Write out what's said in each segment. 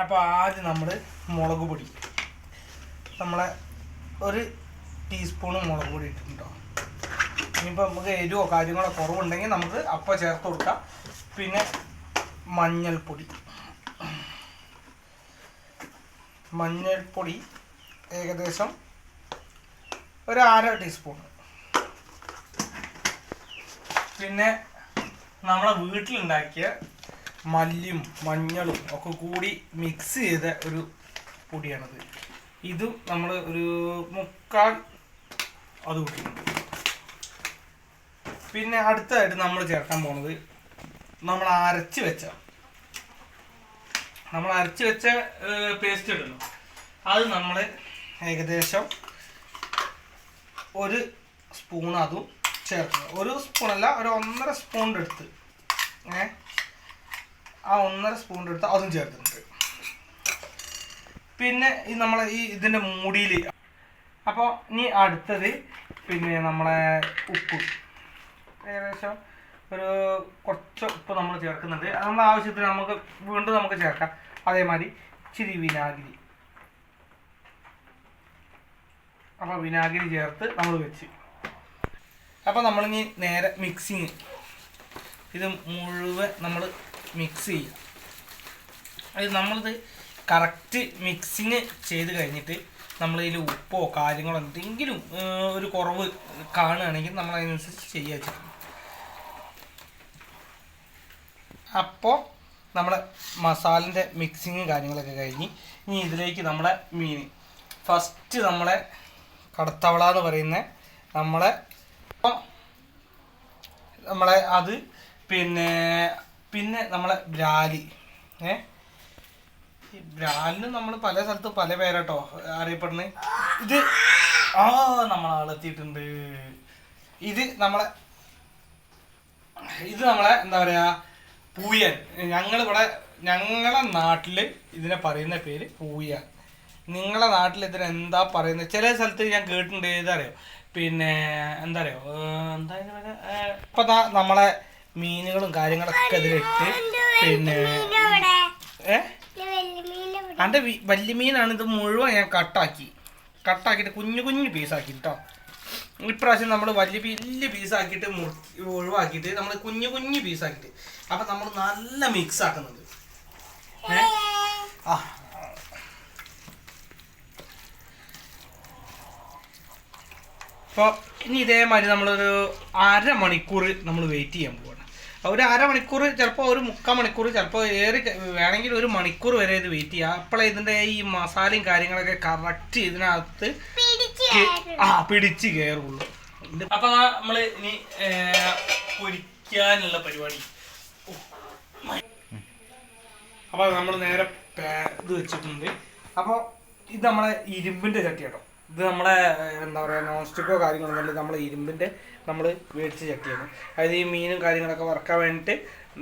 അപ്പോൾ ആദ്യം നമ്മൾ മുളക് പൊടി. നമ്മളെ ഒരു ടീസ്പൂണ് മുളക് പൊടി ഇട്ടിട്ടുണ്ടോ? ഇനിയിപ്പോൾ നമുക്ക് എരിവോ കാര്യങ്ങളോ കുറവുണ്ടെങ്കിൽ നമുക്ക് അപ്പം ചേർത്ത് കൊടുക്കാം. പിന്നെ മഞ്ഞൾപ്പൊടി. മഞ്ഞൾപ്പൊടി ഏകദേശം ഒരു അര ടീസ്പൂൺ പിന്നെ നമ്മളെ വീട്ടിലുണ്ടാക്കിയ മല്ലിയും മഞ്ഞളും ഒക്കെ കൂടി മിക്സ് ചെയ്ത ഒരു പൊടിയാണത്. ഇതും നമ്മൾ ഒരു മുക്കാൽ അത് കൂട്ടിയിട്ടുണ്ട്. പിന്നെ അടുത്തതായിട്ട് നമ്മൾ ചേർക്കാൻ പോണത് നമ്മൾ അരച്ച് വെച്ച നമ്മൾ അരച്ച് വെച്ച പേസ്റ്റ് ഇടണം. അത് നമ്മൾ ഏകദേശം ഒരു സ്പൂൺ അതും ചേർക്കണം. ഒരു സ്പൂണല്ല ഒരു ഒന്നര സ്പൂണിന്റെ അടുത്ത് ഏ ആ ഒന്നര സ്പൂൺ എടുത്ത് അതും ചേർത്തിട്ടുണ്ട്. പിന്നെ ഈ നമ്മളെ ഈ ഇതിന്റെ മൂടിയിൽ അപ്പോൾ ഇനി അടുത്തത് പിന്നെ നമ്മളെ ഉപ്പ്. ഏകദേശം ഒരു കുറച്ച് ഉപ്പ് നമ്മൾ ചേർക്കുന്നുണ്ട്. അത് നമ്മുടെ ആവശ്യത്തിന് നമുക്ക് വീണ്ടും നമുക്ക് ചേർക്കാം. അതേമാതിരി ഇച്ചിരി വിനാഗിരി. അപ്പോൾ വിനാഗിരി ചേർത്ത് നമ്മൾ വെച്ച്. അപ്പോൾ നമ്മളിനി നേരെ മിക്സിങ് ഇത് മുഴുവൻ നമ്മൾ മിക്സ് ചെയ്യുക അത് നമ്മളിത് കറക്റ്റ് മിക്സിങ് ചെയ്ത് കഴിഞ്ഞിട്ട് നമ്മളിതിൽ ഉപ്പോ കാര്യങ്ങളോ എന്തെങ്കിലും ഒരു കുറവ് കാണുകയാണെങ്കിൽ നമ്മൾ അതിനനുസരിച്ച് ചെയ്യുക ചെയ്യും അപ്പോൾ നമ്മുടെ മസാലന്റെ മിക്സിങ്ങും കാര്യങ്ങളൊക്കെ കഴിഞ്ഞ് ഇനി ഇതിലേക്ക് നമ്മളെ മീൻ. ഫസ്റ്റ് നമ്മളെ കടത്തവള എന്ന് പറയുന്ന നമ്മളെ നമ്മളെ അത് പിന്നെ പിന്നെ നമ്മളെ ബ്രാലി ഏ? ഈ ബ്രാലിന് നമ്മൾ പല സ്ഥലത്തും പല പേരാട്ടോ അറിയപ്പെടുന്നത് ഇത് ആ നമ്മളാളെത്തിയിട്ടുണ്ട് ഇത് നമ്മളെ ഇത് നമ്മളെ എന്താ പറയാ പൂയൻ. ഞങ്ങളിവിടെ ഞങ്ങളെ നാട്ടിൽ ഇതിനെ പറയുന്ന പേര് പൂയൻ. നിങ്ങളെ നാട്ടിൽ ഇതിന് എന്താ പറയുന്നത് ചില സ്ഥലത്ത് ഞാൻ കേട്ടിട്ടുണ്ട്. ഏതാ അറിയോ? പിന്നെ എന്താ അറിയോ? എന്താ? ഇപ്പൊ നമ്മളെ മീനുകളും കാര്യങ്ങളൊക്കെ ഇതിലിട്ട് പിന്നെ ഏ? വലിയ മീനാണ് ഇത് മുഴുവൻ ഞാൻ കട്ടാക്കി. കട്ടാക്കിയിട്ട് കുഞ്ഞു കുഞ്ഞു പീസാക്കി കേട്ടോ ഇപ്രാവശ്യം നമ്മൾ വലിയ വലിയ പീസാക്കിയിട്ട് ഒഴിവാക്കിയിട്ട് നമ്മൾ കുഞ്ഞു കുഞ്ഞു പീസാക്കിയിട്ട് അപ്പം നമ്മൾ നല്ല മിക്സ് ആക്കുന്നുണ്ട് ആ. അപ്പോൾ ഇനി ഇതേമാതിരി നമ്മളൊരു അരമണിക്കൂർ നമ്മൾ വെയിറ്റ് ചെയ്യാൻ പോവാണ് ഒരു അരമണിക്കൂർ ചിലപ്പോൾ ഒരു മുക്കാൽ മണിക്കൂർ ചിലപ്പോൾ ഏറി വേണമെങ്കിൽ ഒരു മണിക്കൂർ വരെ ഇത് വെയിറ്റ് ചെയ്യാം. അപ്പോഴേ ഇതിന്റെ ഈ മസാലയും കാര്യങ്ങളൊക്കെ കറക്റ്റ് ഇതിനകത്ത് ആ പിടിച്ച് കയറുള്ളൂ അപ്പോൾ നമ്മൾ ഇനി പൊരിക്കാനുള്ള പരിപാടി. അപ്പോൾ നമ്മൾ നേരെ ഇത് വെച്ചിട്ടുണ്ട്. അപ്പോൾ ഇത് നമ്മളെ ഇരുമ്പിന്റെ ചട്ടി കേട്ടോ ഇത് നമ്മളെ എന്താ പറയുക നോൺ സ്റ്റിക്കോ കാര്യങ്ങളൊന്നും നമ്മൾ ഇരുമ്പിന്റെ നമ്മൾ മേടിച്ച ചട്ടിയാണ്. അതായത് ഈ മീനും കാര്യങ്ങളൊക്കെ വറക്കാൻ വേണ്ടിയിട്ട്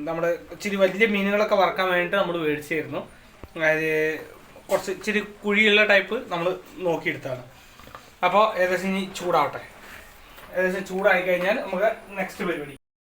നമ്മൾ ഇച്ചിരി വലിയ മീനുകളൊക്കെ വറക്കാൻ വേണ്ടിയിട്ട് നമ്മൾ മേടിച്ചായിരുന്നു അതായത് കുറച്ച് ഇച്ചിരി കുഴിയുള്ള ടൈപ്പ് നമ്മൾ നോക്കിയെടുത്താണ് അപ്പോൾ ഏകദേശം ഇനി ചൂടാവട്ടെ. ഏകദേശം ചൂടായി കഴിഞ്ഞാൽ നമുക്ക് നെക്സ്റ്റ് പരിപാടി.